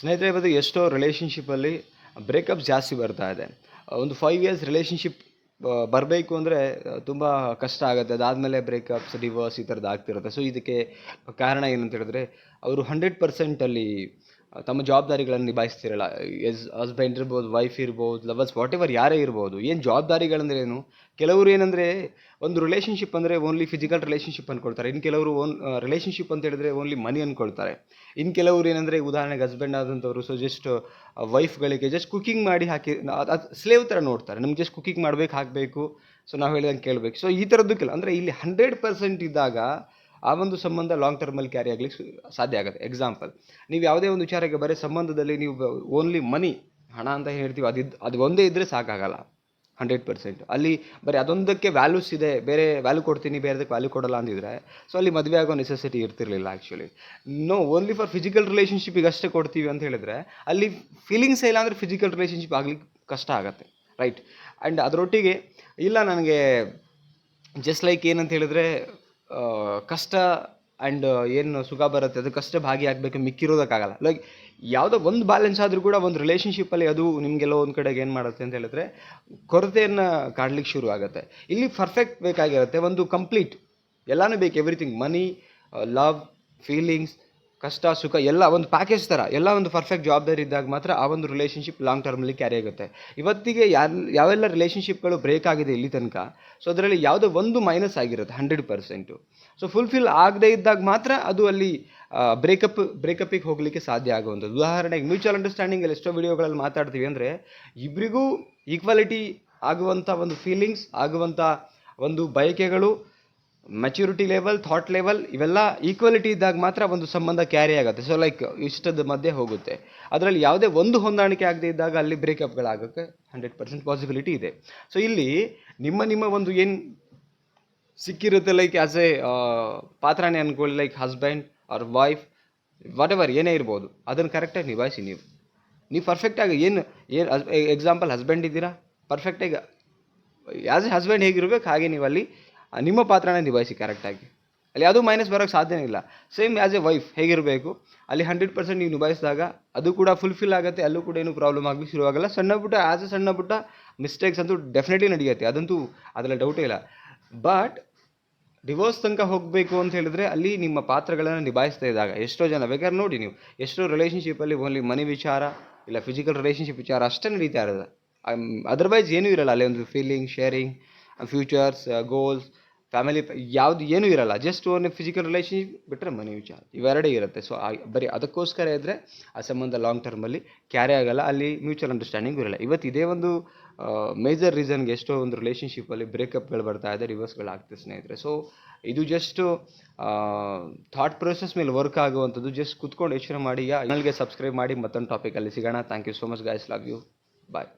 ಸ್ನೇಹಿತರೆ ಇವತ್ತು ಎಷ್ಟೋ ರಿಲೇಷನ್ಶಿಪ್ಪಲ್ಲಿ ಬ್ರೇಕಪ್ಸ್ ಜಾಸ್ತಿ ಬರ್ತಾ ಇದೆ. ಒಂದು ಫೈವ್ ಇಯರ್ಸ್ ರಿಲೇಷನ್ಶಿಪ್ ಬರಬೇಕು ಅಂದರೆ ತುಂಬ ಕಷ್ಟ ಆಗುತ್ತೆ. ಅದಾದಮೇಲೆ ಬ್ರೇಕಪ್ಸ್ ಡಿವೋರ್ಸ್ ಈ ಥರದ್ದು ಆಗ್ತಿರುತ್ತೆ. ಸೊ ಇದಕ್ಕೆ ಕಾರಣ ಏನಂತ ಹೇಳಿದ್ರೆ, ಅವರು ಹಂಡ್ರೆಡ್ ಪರ್ಸೆಂಟಲ್ಲಿ ತಮ್ಮ ಜವಾಬ್ದಾರಿಗಳನ್ನು ನಿಭಾಯಿಸ್ತಿರಲ್ಲ. ಎಸ್ ಹಸ್ಬೆಂಡ್ ಇರ್ಬೋದು ವೈಫ್ ಇರ್ಬೋದು ಲವರ್ಸ್ ವಾಟ್ ಎವರ್ ಯಾರೇ ಇರ್ಬೋದು, ಏನು ಜವಾಬ್ದಾರಿಗಳಂದ್ರೆ ಏನು ಕೆಲವರು ಏನಂದರೆ, ಒಂದು ರಿಲೇಷನ್ಶಿಪ್ ಅಂದರೆ ಓನ್ಲಿ ಫಿಸಿಕಲ್ ರಿಲೇಷನ್ಶಿಪ್ ಅಂದ್ಕೊಳ್ತಾರೆ ಇನ್ನು ಕೆಲವರು ಓನ್ ರಿಲೇಷನ್ಶಿಪ್ ಅಂತ ಹೇಳಿದ್ರೆ ಓನ್ಲಿ ಮನಿ ಅಂದ್ಕೊಳ್ತಾರೆ ಇನ್ನು ಕೆಲವರು ಏನಂದರೆ, ಉದಾಹರಣೆಗೆ ಹಸ್ಬೆಂಡ್ ಆದಂಥವ್ರು ಸೊ ಜಸ್ಟ್ ವೈಫ್ಗಳಿಗೆ ಜಸ್ಟ್ ಕುಕಿಂಗ್ ಮಾಡಿ ಹಾಕಿ, ಅದು ಸ್ಲೇವ್ ಥರ ನೋಡ್ತಾರೆ. ನಮ್ಗೆ ಜಸ್ಟ್ ಕುಕಿಂಗ್ ಮಾಡ್ಬೇಕು, ಹಾಕಬೇಕು ಸೊ ನಾವು ಹೇಳಿದಂಗೆ ಕೇಳಬೇಕು. ಸೊ ಈ ಥರದ್ದು ಕೆಲ, ಅಂದರೆ ಇಲ್ಲಿ ಹಂಡ್ರೆಡ್ ಪರ್ಸೆಂಟ್ ಇದ್ದಾಗ ಆ ಒಂದು ಸಂಬಂಧ ಲಾಂಗ್ ಟರ್ಮಲ್ಲಿ ಕ್ಯಾರಿ ಆಗಲಿಕ್ಕೆ ಸಾಧ್ಯ ಆಗುತ್ತೆ. ಎಕ್ಸಾಂಪಲ್ ನೀವು ಯಾವುದೇ ಒಂದು ವಿಚಾರಕ್ಕೆ ಬರೀ ಸಂಬಂಧದಲ್ಲಿ ನೀವು ಓನ್ಲಿ ಮನಿ ಹಣ ಅಂತ ಹೇಳ್ತೀವಿ ಅದಿದ್ದು ಅದು ಒಂದೇ ಇದ್ದರೆ ಸಾಕಾಗಲ್ಲ. ಹಂಡ್ರೆಡ್ ಪರ್ಸೆಂಟ್ ಅಲ್ಲಿ ಬರೀ ಅದೊಂದಕ್ಕೆ ವ್ಯಾಲ್ಯೂಸ್ ಇದೆ, ಬೇರೆ ವ್ಯಾಲ್ಯೂ ಕೊಡ್ತೀನಿ ಬೇರೆದಕ್ಕೆ ವ್ಯಾಲ್ಯೂ ಕೊಡಲ್ಲ ಅಂದಿದ್ರೆ ಸೊ ಅಲ್ಲಿ ಮದುವೆ ಆಗೋ ನೆಸೆಸಿಟಿ ಇರ್ತಿರಲಿಲ್ಲ actually no only for physical ರಿಲೇಷನ್ಶಿಪ್ಪಿಗೆ ಅಷ್ಟೇ ಕೊಡ್ತೀವಿ ಅಂತ ಹೇಳಿದ್ರೆ, ಅಲ್ಲಿ ಫೀಲಿಂಗ್ಸ್ ಇಲ್ಲ ಅಂದರೆ ಫಿಸಿಕಲ್ ರಿಲೇಷನ್ಶಿಪ್ ಆಗ್ಲಿಕ್ಕೆ ಕಷ್ಟ ಆಗುತ್ತೆ ರೈಟ್ ಆ್ಯಂಡ್ ಅದರೊಟ್ಟಿಗೆ, ಇಲ್ಲ ನನಗೆ ಜಸ್ಟ್ ಲೈಕ್ ಏನಂತ ಹೇಳಿದ್ರೆ ಕಷ್ಟ ಆ್ಯಂಡ್ ಏನು ಸುಖ ಬರುತ್ತೆ ಅದಕ್ಕಷ್ಟೇ ಭಾಗಿಯಾಗಬೇಕು ಮಿಕ್ಕಿರೋದಕ್ಕಾಗಲ್ಲ. ಲೈಕ್ ಯಾವುದೋ ಒಂದು ಬ್ಯಾಲೆನ್ಸ್ ಆದರೂ ಕೂಡ ಒಂದು ರಿಲೇಷನ್ಶಿಪ್ಪಲ್ಲಿ ಅದು ನಿಮಗೆಲ್ಲೋ ಒಂದು ಕಡೆಗೆ ಏನು ಮಾಡುತ್ತೆ ಅಂತ ಹೇಳಿದ್ರೆ, ಕೊರತೆಯನ್ನು ಕಾಡ್ಲಿಕ್ಕೆ ಶುರು ಆಗುತ್ತೆ. ಇಲ್ಲಿ ಪರ್ಫೆಕ್ಟ್ ಬೇಕಾಗಿರುತ್ತೆ, ಒಂದು ಕಂಪ್ಲೀಟ್ ಎಲ್ಲನೂ ಬೇಕು ಎವ್ರಿಥಿಂಗ್ ಮನಿ ಲವ್ ಫೀಲಿಂಗ್ಸ್ ಕಷ್ಟ, ಸುಖ, ಎಲ್ಲ ಒಂದು ಪ್ಯಾಕೇಜ್ ಥರ, ಎಲ್ಲ ಒಂದು ಪರ್ಫೆಕ್ಟ್ ಜವಾಬ್ದಾರಿ ಇದ್ದಾಗ ಮಾತ್ರ ಆ ಒಂದು ರಿಲೇಷನ್ಶಿಪ್ ಲಾಂಗ್ ಟರ್ಮಲ್ಲಿ ಕ್ಯಾರಿ ಆಗುತ್ತೆ. ಇವತ್ತಿಗೆ ಯಾರು, ಯಾವೆಲ್ಲ ರಿಲೇಷನ್ಶಿಪ್ಗಳು ಬ್ರೇಕ್ ಆಗಿದೆ ಇಲ್ಲಿ ತನಕ ಸೊ ಅದರಲ್ಲಿ ಯಾವುದೋ ಒಂದು ಮೈನಸ್ ಆಗಿರುತ್ತೆ ಹಂಡ್ರೆಡ್ ಪರ್ಸೆಂಟು ಸೊ ಫುಲ್ಫಿಲ್ ಆಗದೇ ಇದ್ದಾಗ ಮಾತ್ರ ಅದು ಅಲ್ಲಿ ಬ್ರೇಕಪ್ ಬ್ರೇಕಪ್ಪಿಗೆ ಹೋಗಲಿಕ್ಕೆ ಸಾಧ್ಯ ಆಗುವಂಥದ್ದು. ಉದಾಹರಣೆಗೆ ಮ್ಯೂಚುವಲ್ ಅಂಡರ್ಸ್ಟ್ಯಾಂಡಿಂಗಲ್ಲಿ ಎಷ್ಟೋ ವಿಡಿಯೋಗಳಲ್ಲಿ ಮಾತಾಡ್ತೀವಿ ಅಂದರೆ ಇಬ್ಬರಿಗೂ ಈಕ್ವಾಲಿಟಿ ಆಗುವಂಥ ಒಂದು ಫೀಲಿಂಗ್ಸ್ ಆಗುವಂಥ ಒಂದು ಬಯಕೆಗಳು ಮೆಚ್ಯೂರಿಟಿ ಲೆವೆಲ್ ಥಾಟ್ ಲೆವೆಲ್ ಇವೆಲ್ಲ ಈಕ್ವಾಲಿಟಿ ಇದ್ದಾಗ ಮಾತ್ರ ಒಂದು ಸಂಬಂಧ ಕ್ಯಾರಿ ಆಗುತ್ತೆ. ಸೊ ಲೈಕ್ ಇಷ್ಟದ ಮಧ್ಯೆ ಹೋಗುತ್ತೆ. ಅದರಲ್ಲಿ ಯಾವುದೇ ಒಂದು ಹೊಂದಾಣಿಕೆ ಆಗದೇ ಇದ್ದಾಗ ಅಲ್ಲಿ ಬ್ರೇಕಪ್ಗಳಾಗೋಕ್ಕೆ ಹಂಡ್ರೆಡ್ ಪರ್ಸೆಂಟ್ ಪಾಸಿಬಿಲಿಟಿ ಇದೆ. ಸೊ ಇಲ್ಲಿ ನಿಮ್ಮ ನಿಮ್ಮ ಒಂದು ಏನು ಸಿಕ್ಕಿರುತ್ತೆ ಲೈಕ್ ಆ್ಯಸ್ ಎ ಪಾತ್ರನೇ ಅನ್ಕೊಳ್ಳಿ ಲೈಕ್ ಹಸ್ಬೆಂಡ್ ಅವ್ರ ವೈಫ್ ವಾಟ್ ಎವರ್ ಏನೇ ಇರ್ಬೋದು, ಅದನ್ನು ಕರೆಕ್ಟಾಗಿ ನಿಭಾಯಿಸಿ ನೀವು. ನೀವು ಪರ್ಫೆಕ್ಟಾಗಿ ಏನು ಏನು ಎಕ್ಸಾಂಪಲ್ ಹಸ್ಬೆಂಡ್ ಇದ್ದೀರಾ? ಪರ್ಫೆಕ್ಟಾಗಿ ಆ್ಯಸ್ ಎ ಹಸ್ಬೆಂಡ್ ಹೇಗಿರ್ಬೇಕು, ಹಾಗೆ ನೀವು ಅಲ್ಲಿ ನಿಮ್ಮ ಪಾತ್ರನ ನಿಭಾಯಿಸಿ ಕರೆಕ್ಟಾಗಿ ಅಲ್ಲಿ ಅದು ಮೈನಸ್ ಬರೋಕ್ಕೆ ಸಾಧ್ಯನೇ ಇಲ್ಲ. ಸೇಮ್ ಆ್ಯಸ್ ಎ ವೈಫ್ ಹೇಗಿರಬೇಕು? ಅಲ್ಲಿ ಹಂಡ್ರೆಡ್ ಪರ್ಸೆಂಟ್ ನೀವು ನಿಭಾಯಿಸಿದಾಗ ಅದು ಕೂಡ ಫುಲ್ಫಿಲ್ ಆಗುತ್ತೆ, ಅಲ್ಲೂ ಕೂಡ ಏನು ಪ್ರಾಬ್ಲಮ್ ಆಗಲಿ ಶುರುವಾಗಲ್ಲ. ಸಣ್ಣ ಪುಟ್ಟ ಆ್ಯಸ್ ಎ ಸಣ್ಣ ಪುಟ್ಟ ಮಿಸ್ಟೇಕ್ಸ್ ಅಂತೂ ಡೆಫಿನೆಟ್ಲಿ ನಡೆಯುತ್ತೆ. ಅದಂತೂ ಅದರಲ್ಲಿ ಡೌಟೇ ಇಲ್ಲ. ಬಟ್ ಡಿವೋರ್ಸ್ ತನಕ ಹೋಗಬೇಕು ಅಂತ ಹೇಳಿದ್ರೆ ಅಲ್ಲಿ ನಿಮ್ಮ ಪಾತ್ರಗಳನ್ನು ನಿಭಾಯಿಸ್ತಾ ಇದ್ದಾಗ ಎಷ್ಟೋ ಜನ, ಬೇಕಾದ್ರೆ ನೋಡಿ ನೀವು, ಎಷ್ಟೋ ರಿಲೇಷನ್ಶಿಪ್ಪಲ್ಲಿ ಓನ್ಲಿ ಮನಿ ವಿಚಾರ, ಇಲ್ಲ ಫಿಸಿಕಲ್ ರಿಲೇಷನ್ಶಿಪ್ ವಿಚಾರ ಅಷ್ಟೇ ನಡೀತಾ ಇರೋದು. ಅದರ್ವೈಸ್ ಏನೂ ಇರಲ್ಲ. ಅಲ್ಲಿ ಒಂದು feeling sharing futures goals family ಯಾವುದು ಏನೂ ಇರಲ್ಲ. ಜಸ್ಟ್ ಓನ್ ಫಿಸಿಕಲ್ ರಿಲೇಷನ್ಶಿಪ್ ಬಿಟ್ಟರೆ ಮನಿ ವಿಚಾರ. ಇವೆರಡೇ ಇರುತ್ತೆ. ಸೊ ಬರೀ ಅದಕ್ಕೋಸ್ಕರ ಇದ್ದರೆ ಆ ಸಂಬಂಧ ಲಾಂಗ್ ಟರ್ಮಲ್ಲಿ ಕ್ಯಾರಿ ಆಗಲ್ಲ. ಅಲ್ಲಿ ಮ್ಯೂಚುವಲ್ ಅಂಡರ್ಸ್ಟ್ಯಾಂಡಿಂಗ್ ಇರಲ್ಲ. ಇವತ್ತು ಇದೇ ಒಂದು ಮೇಜರ್ ರೀಸನ್ಗೆ ಎಷ್ಟೋ ಒಂದು ರಿಲೇಷನ್ಶಿಪ್ಪಲ್ಲಿ ಬ್ರೇಕಪ್ಗಳು ಬರ್ತಾ ಇದೆ ರಿವರ್ಸ್ಗಳು ಆಗ್ತದೆ ಸ್ನೇಹಿತರೆ. ಸೊ ಇದು ಜಸ್ಟ್ ಥಾಟ್ ಪ್ರೊಸೆಸ್ ಮೇಲೆ ವರ್ಕ್ ಆಗುವಂಥದ್ದು. ಜಸ್ಟ್ ಕುತ್ಕೊಂಡು ಯೋಚನೆ ಮಾಡಿ ಚಾನಲ್ಗೆ ಸಬ್ಸ್ಕ್ರೈಬ್ ಮಾಡಿ ಮತ್ತೊಂದು ಟಾಪಿಕಲ್ಲಿ ಸಿಗೋಣ. Thank you so much guys love you bye